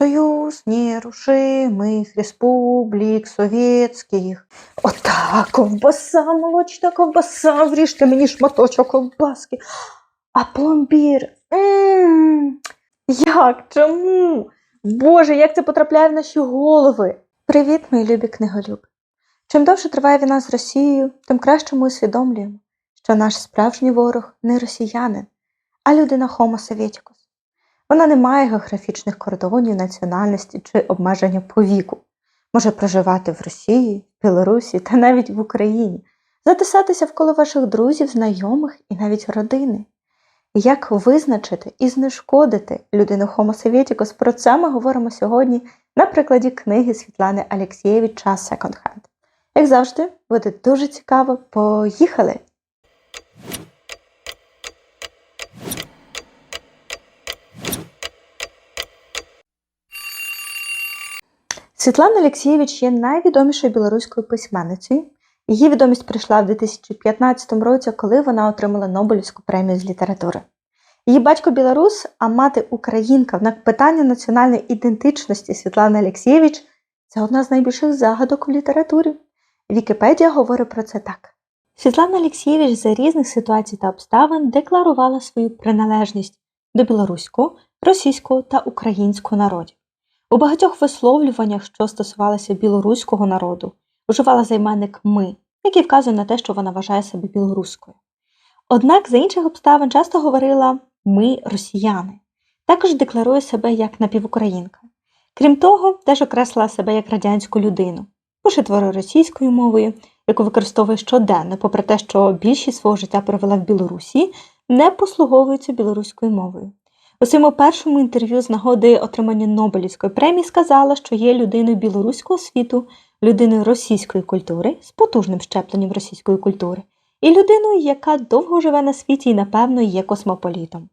Союз нерушимых республік совєтських. Ота ковбаса, молочна ковбаса, вріжте мені шматочок ковбаски. А пломбір. М, Як? Чому? Боже, як це потрапляє в наші голови? Привіт, мої любі книголюби. Чим довше триває війна з Росією, тим краще ми усвідомлюємо, що наш справжній ворог не росіянин, а людина Homo Sovieticus. Вона не має географічних кордонів, національності чи обмеження по віку. Може проживати в Росії, Білорусі та навіть в Україні, затисатися в коло ваших друзів, знайомих і навіть родини. Як визначити і знешкодити людину Homo Sovieticus? Про це ми говоримо сьогодні на прикладі книги Світлани Алєксєєвич Час Second Hand. Як завжди, буде дуже цікаво. Поїхали! Світлана Алєксєєвич є найвідомішою білоруською письменницею. Її відомість прийшла в 2015 році, коли вона отримала Нобелівську премію з літератури. Її батько білорус, а мати українка. Однак питання національної ідентичності Світлани Алєксєєвич це одна з найбільших загадок у літературі. Вікіпедія говорить про це так. Світлана Алєксєєвич за різних ситуацій та обставин декларувала свою приналежність до білоруського, російського та українського народів. У багатьох висловлюваннях, що стосувалися білоруського народу, вживала займенник ми, який вказує на те, що вона вважає себе білоруською. Однак за інших обставин часто говорила ми росіяни, також декларує себе як напівукраїнка. Крім того, теж окреслила себе як радянську людину, пише твори російською мовою, яку використовує щоденно, попри те, що більшість свого життя провела в Білорусі, не послуговується білоруською мовою. У своєму першому інтерв'ю з нагоди отримання Нобелівської премії сказала, що є людиною білоруського світу, людиною російської культури з потужним щепленням російської культури, і людиною, яка довго живе на світі і, напевно, є космополітом.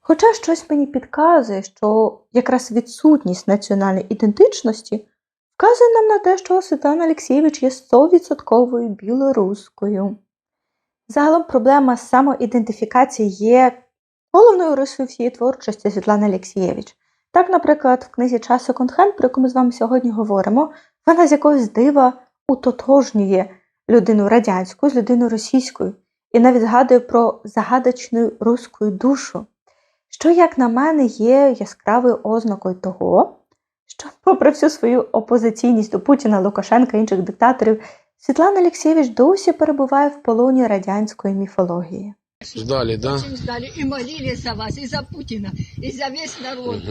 Хоча щось мені підказує, що якраз відсутність національної ідентичності вказує нам на те, що Світлана Алєксєєвич є 100% білоруською. Загалом проблема самоідентифікації є головною рисою всієї творчості Світлани Алєксєєвич. Так, наприклад, в книзі «Час Hand», про яку ми з вами сьогодні говоримо, вона з якогось дива утотожнює людину радянську з людиною російською і навіть згадує про загадочну руську душу, що, як на мене, є яскравою ознакою того, що, попри всю свою опозиційність до Путіна, Лукашенка і інших диктаторів, Світлана Алєксєєвич досі перебуває в полоні радянської міфології. Ждали, да? Очень ждали и молились за вас, и за Путина, и за весь народ.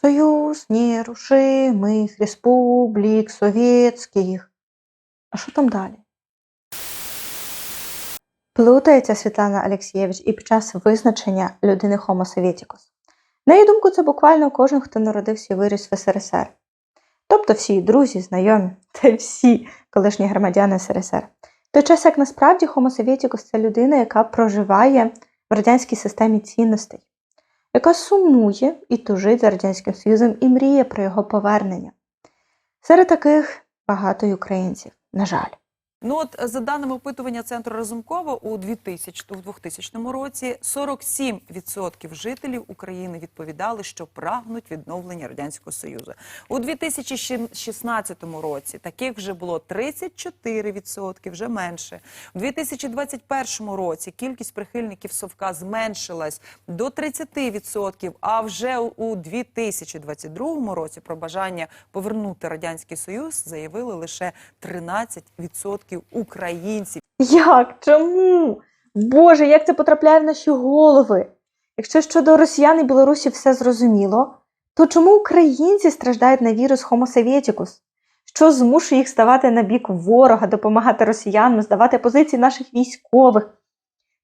Союз нерушимих республік совєтських. А що там далі? Плутається Світлана Алєксєєвич і під час визначення людини Homo Sovieticus. На її думку, це буквально кожен, хто народився і виріс в СРСР. Тобто всі друзі, знайомі та всі колишні громадяни СРСР. Той час, як насправді Homo – це людина, яка проживає в радянській системі цінностей, яка сумує і тужить за Радянським Союзом і мріє про його повернення. Серед таких багато й українців, на жаль. Ну от за даними опитування центру Разумкова у 2000, у 2000 році 47% жителів України відповідали, що прагнуть відновлення радянського союзу. У 2016 році таких вже було 34%, вже менше. У 2021 році кількість прихильників совка зменшилась до 30%, а вже у 2022 році про бажання повернути радянський союз заявили лише 13% українців. Як? Чому? Боже, як це потрапляє в наші голови? Якщо щодо росіян і білорусів все зрозуміло, то чому українці страждають на вірус Homo Sovieticus? Що змушує їх ставати на бік ворога, допомагати росіянам, здавати позиції наших військових?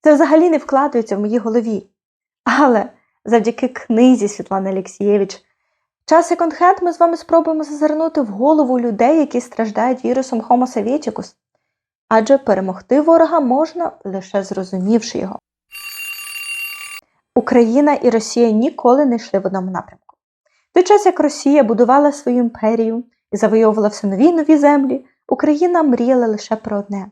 Це взагалі не вкладається в моїй голові. Але завдяки книзі Світлани Алєксєєвич Час Hand ми з вами спробуємо зазирнути в голову людей, які страждають вірусом Homo Sovieticus. Адже перемогти ворога можна лише зрозумівши його. Україна і Росія ніколи не йшли в одному напрямку. Той час, як Росія будувала свою імперію і завойовувала все нові нові землі, Україна мріяла лише про одне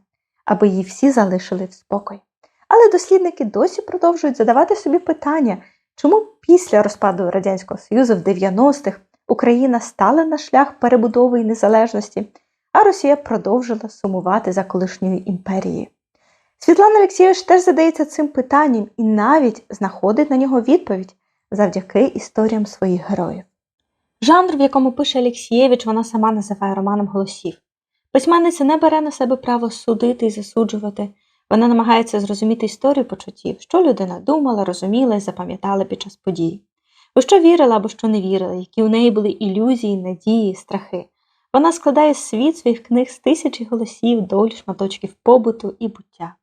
аби її всі залишили в спокої. Але дослідники досі продовжують задавати собі питання, чому після розпаду Радянського Союзу в 90-х Україна стала на шлях перебудови і незалежності, Росія продовжила сумувати за колишньою імперією. Світлана Олексійович теж задається цим питанням і навіть знаходить на нього відповідь завдяки історіям своїх героїв. Жанр, в якому пише Алексієвич, вона сама називає романом голосів. Письменниця не бере на себе право судити і засуджувати. Вона намагається зрозуміти історію почуттів, що людина думала, розуміла і запам'ятала під час подій, у що вірила або що не вірила, які у неї були ілюзії, надії, страхи. Вона складає світ своїх книг з тисячі голосів, доль, шматочків побуту і буття.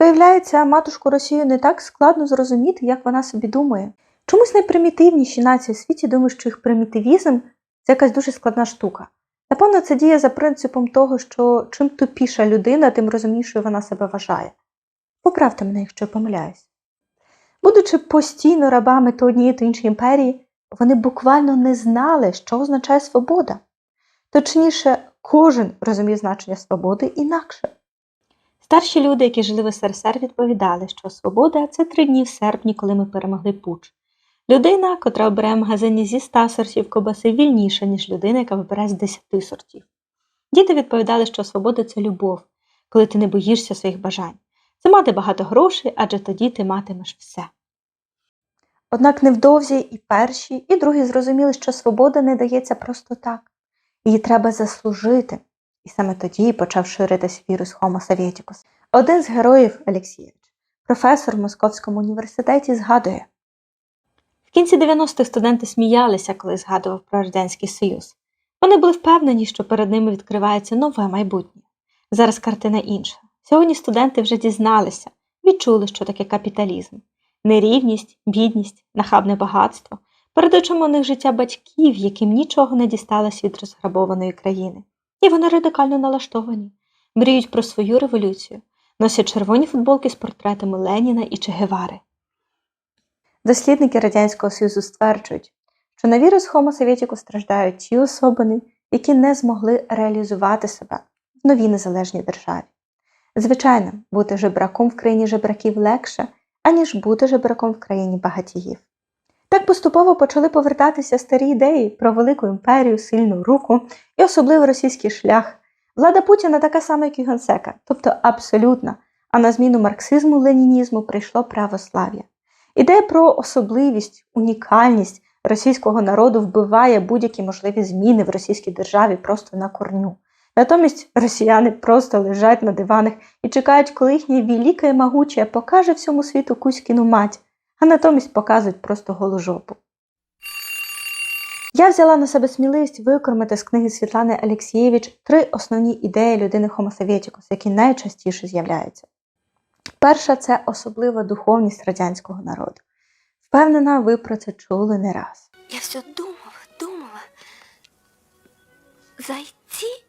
Виявляється, матушку Росію не так складно зрозуміти, як вона собі думає. Чомусь найпримітивніші нації у світі думають, що їх примітивізм це якась дуже складна штука. Напевно, це діє за принципом того, що чим тупіша людина, тим розумнішою вона себе вважає. Поправте мене, якщо я помиляюсь. Будучи постійно рабами то однієї, то іншої імперії, вони буквально не знали, що означає свобода. Точніше, кожен розумів значення свободи інакше. Старші люди, які жили в СРСР, відповідали, що свобода це три дні в серпні, коли ми перемогли пуч. Людина, котра обере в магазині зі 100 сортів ковбаси, вільніша, ніж людина, яка вибере з 10 сортів. Діти відповідали, що свобода це любов, коли ти не боїшся своїх бажань. Це мати багато грошей, адже тоді ти матимеш все. Однак невдовзі і перші, і другі зрозуміли, що свобода не дається просто так. Її треба заслужити. І саме тоді почав ширитись вірус Homo Sovieticus. Один з героїв Олексійович, професор в Московському університеті, згадує: в кінці 90-х студенти сміялися, коли згадував про Радянський Союз. Вони були впевнені, що перед ними відкривається нове майбутнє. Зараз картина інша. Сьогодні студенти вже дізналися, відчули, що таке капіталізм, нерівність, бідність, нахабне багатство, перед очима у них життя батьків, яким нічого не дісталось від розграбованої країни. І вони радикально налаштовані, мріють про свою революцію, носять червоні футболки з портретами Леніна і Че Гевари. Дослідники Радянського Союзу стверджують, що на вірус Homo страждають ті особини, які не змогли реалізувати себе в новій незалежній державі. Звичайно, бути жебраком в країні жебраків легше, аніж бути жебраком в країні багатіїв. Так поступово почали повертатися старі ідеї про велику імперію, сильну руку і особливо російський шлях. Влада Путіна така сама, як і Гонсека, тобто абсолютна, а на зміну марксизму ленінізму прийшло православ'я. Ідея про особливість, унікальність російського народу вбиває будь-які можливі зміни в російській державі просто на корню. Натомість росіяни просто лежать на диванах і чекають, коли їхнє велике і могуче покаже всьому світу Кузькіну мать, а натомість показують просто голожопу. Я взяла на себе сміливість викормити з книги Світлани Алексієвич три основні ідеї людини Sovieticus, які найчастіше з'являються. Перша це особлива духовність радянського народу. Впевнена, ви про це чули не раз. Я все думала, думала. Зайти,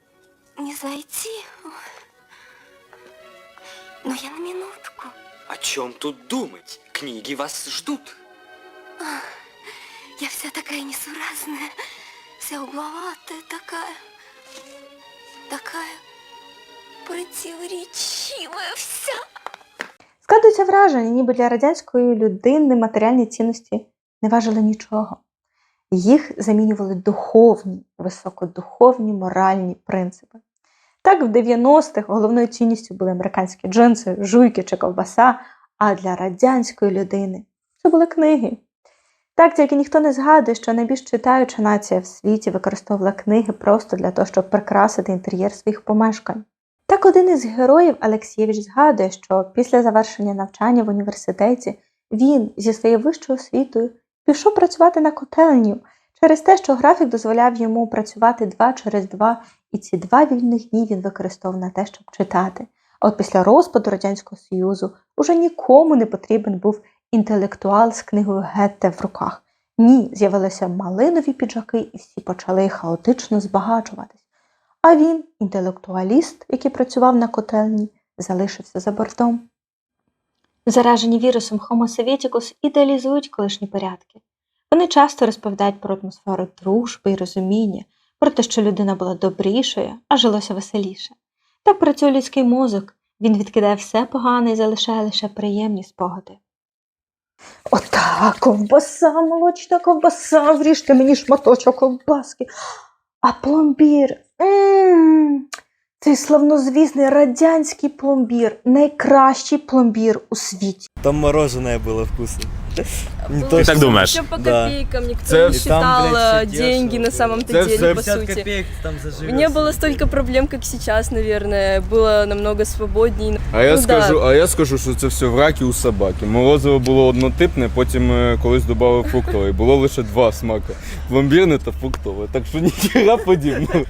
не зайти. Но я на минутку. О чем тут думать? Книги вас ждут. Я вся такая несуразная, вся угловатая такая, такая противоречивая вся. Складується враження, ніби для радянської людини матеріальні цінності не важили нічого. Їх замінювали духовні, високодуховні моральні принципи. Так, в 90-х головною цінністю були американські джинси, жуйки чи ковбаса, а для радянської людини це були книги. Так, тільки ніхто не згадує, що найбільш читаюча нація в світі використовувала книги просто для того, щоб прикрасити інтер'єр своїх помешкань. Так один із героїв Алексєвич згадує, що після завершення навчання в університеті він зі своєю вищою освітою пішов працювати на котельню через те, що графік дозволяв йому працювати два через два, і ці два вільних дні він використовував на те, щоб читати. От після розпаду Радянського Союзу уже нікому не потрібен був інтелектуал з книгою Гетте в руках. Ні, з'явилися малинові піджаки, і всі почали хаотично збагачуватись. А він, інтелектуаліст, який працював на котельні, залишився за бортом. Заражені вірусом Homo Sovieticus ідеалізують колишні порядки. Вони часто розповідають про атмосферу дружби і розуміння, про те, що людина була добрішою, а жилося веселіше. Так працює людський мозок, він відкидає все погане і залишає лише приємні спогади. Отак, ковбаса, молочна ковбаса, вріжте мені шматочок ковбаски. А пломбір. м Цей славнозвісний радянський пломбір, найкращий пломбір у світі. Там мороженое было вкусно. Не то, Ты что- так думаешь? Все по Да. копейкам, никто Це- не И там, считал блядь, э, все деньги дешево на было. самом-то Це деле, все по 50 сути. копеек там заживешь. Не было столько проблем, как сейчас, наверное. Было намного свободней. А я Ну, да. скажу, а я скажу, що це все в ракі у собаки. Морозиво було однотипне, потім е, колись додали фруктове. і Було лише два смаки: пломбірне та фруктове. Так що ніхіра подібного.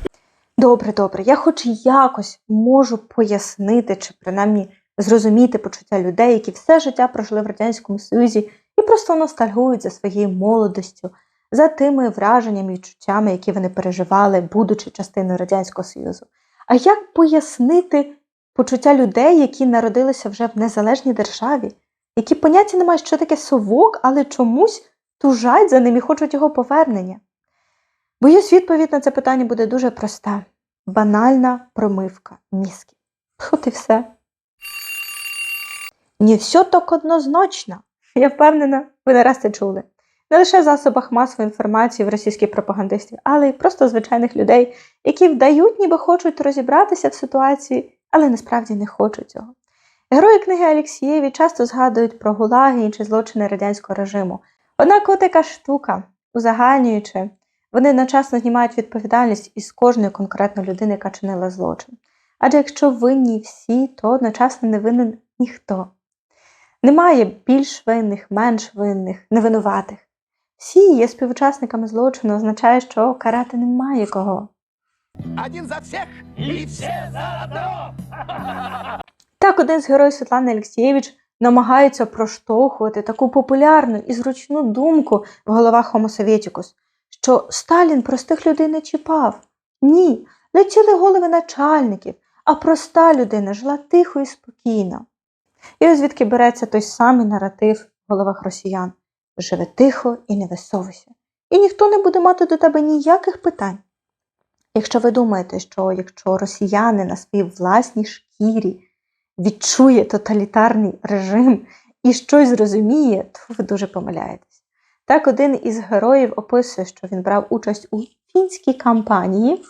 Добре, добре. Я хоч якось можу пояснити чи принаймні зрозуміти почуття людей, які все життя прожили в Радянському Союзі і просто ностальгують за своєю молодостю, за тими враженнями і відчуттями, які вони переживали, будучи частиною Радянського Союзу. А як пояснити почуття людей, які народилися вже в незалежній державі, які поняття не мають, що таке совок, але чомусь тужать за ним і хочуть його повернення? Боюсь, відповідь на це питання буде дуже проста: банальна промивка мізків. От і все. Не все так однозначно. Я впевнена, ви не раз це чули. Не лише в засобах масової інформації в російських пропагандистів, але й просто звичайних людей, які вдають, ніби хочуть розібратися в ситуації, але насправді не хочуть цього. Герої книги Алєксєєві часто згадують про гулаги інші злочини радянського режиму. Однак от яка штука, узагальнюючи, вони одночасно знімають відповідальність із кожної конкретної людини, яка чинила злочин. Адже якщо винні всі, то одночасно не винен ніхто. Немає більш винних, менш винних, невинуватих. Всі є співучасниками злочину, означає, що карати немає кого. Один за всех и все за одного. Так, один з героїв Світлани Олексієвич намагається проштовхувати таку популярну і зручну думку в головах Homo Sovieticus, що Сталін простих людей не чіпав. Ні, летіли голови начальників, а проста людина жила тихо і спокійно. І ось звідки береться той самий наратив в головах росіян: живи тихо і не висовуйся. І ніхто не буде мати до тебе ніяких питань. Якщо ви думаєте, що якщо росіяни на своїй власній шкірі відчує тоталітарний режим і щось зрозуміє, то ви дуже помиляєтесь. Так, один із героїв описує, що він брав участь у фінській кампанії,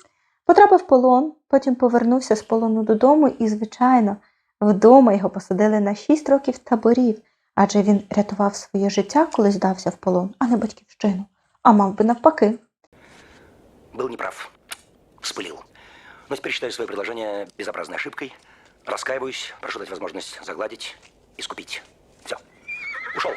потрапив в полон, потім повернувся з полону додому, і, звичайно, вдома його посадили на 6 років таборів, адже він рятував своє життя, коли здався в полон, а не батьківщину. А мав би навпаки. Был неправ. Вспылил. Но теперь считаю свое предложение безобразной ошибкой. Раскаиваюсь, прошу дать возможность загладить, искупить. Все. Ушел.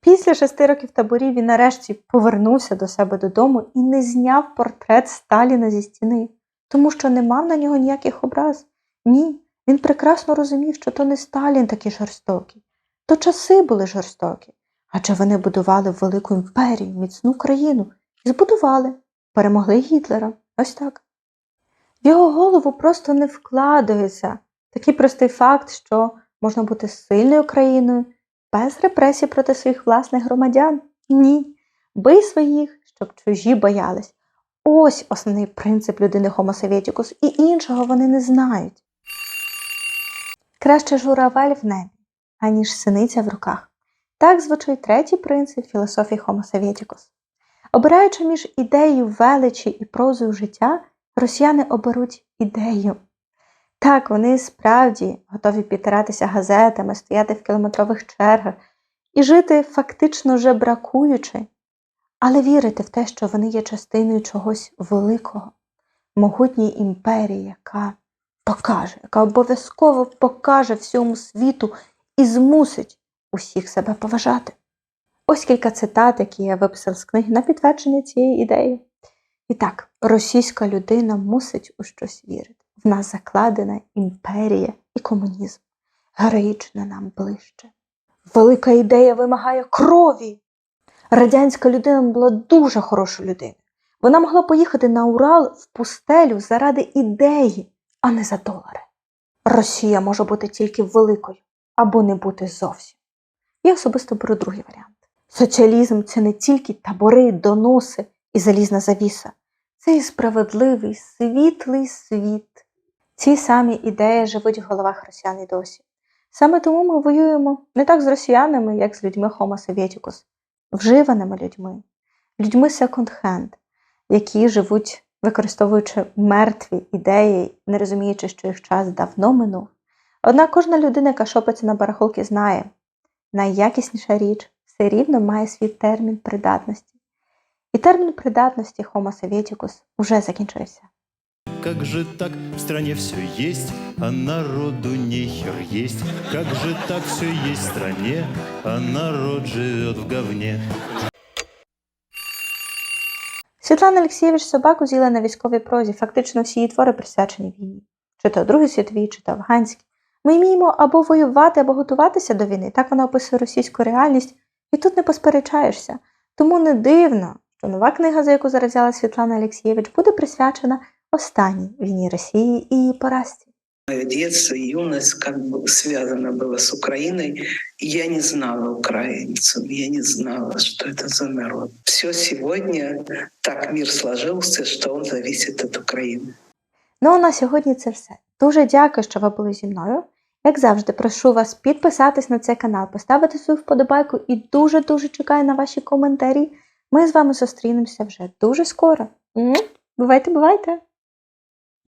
Після шести років таборів він нарешті повернувся до себе додому і не зняв портрет Сталіна зі стіни, тому що не мав на нього ніяких образ. Ні, він прекрасно розумів, що то не Сталін такий жорстокий, то часи були жорстокі, адже вони будували велику імперію, міцну країну і збудували, перемогли Гітлера. Ось так. В його голову просто не вкладається такий простий факт, що можна бути сильною країною без репресій проти своїх власних громадян? Ні. Бий своїх, щоб чужі боялись. Ось основний принцип людини Homo Sovieticus, і іншого вони не знають. Краще журавель в небі, аніж синиця в руках. Так звучить третій принцип філософії Homo Sovieticus. Обираючи між ідеєю величі і прозою життя, росіяни оберуть ідею. Так, вони справді готові підтиратися газетами, стояти в кілометрових чергах і жити фактично жебракуючи, але вірити в те, що вони є частиною чогось великого, могутньої імперії, яка покаже, яка обов'язково покаже всьому світу і змусить усіх себе поважати. Ось кілька цитат, які я виписав з книги на підтвердження цієї ідеї. І так, російська людина мусить у щось вірити. В нас закладена імперія і комунізм. Героїчне нам ближче. Велика ідея вимагає крові. Радянська людина була дуже хорошою людиною. Вона могла поїхати на Урал в пустелю заради ідеї, а не за долари. Росія може бути тільки великою або не бути зовсім. Я особисто беру другий варіант. Соціалізм це не тільки табори, доноси і залізна завіса. Це і справедливий, світлий світ. Ці самі ідеї живуть в головах росіян і досі. Саме тому ми воюємо не так з росіянами, як з людьми Homo Sovieticus, вживаними людьми, людьми секонд-хенд, які живуть, використовуючи мертві ідеї, не розуміючи, що їх час давно минув. Однак кожна людина, яка шопиться на барахолки, знає, найякісніша річ все рівно має свій термін придатності. І термін придатності Homo Sovieticus уже закінчився. Как же так в стране все есть, а народу нехер есть? Как же так все есть в стране, а народ живет в говне? Світлана Олексійович собаку з'їла на військовій прозі. Фактично всі її твори присвячені війні, чи то Другій світовій, чи то афганській. Ми вміємо або воювати, або готуватися до війни. Так вона описує російську реальність, і тут не посперечаєшся. Тому не дивно, що нова книга, за яку зараз взяла Світлана Олексійович, буде присвячена останній війні Росії і її поразці. Мое детство и юность как бы связано было с Украиной. И я не знала украинцев, я не знала, что это за народ. Все сегодня так мир сложился, что он зависит от Украины. Ну а на сьогодні це все. Дуже дякую, що ви були зі мною. Як завжди, прошу вас підписатись на цей канал, поставити свою вподобайку і дуже-дуже чекаю на ваші коментарі. Ми з вами зустрінемося вже дуже скоро. М? Бувайте, бувайте!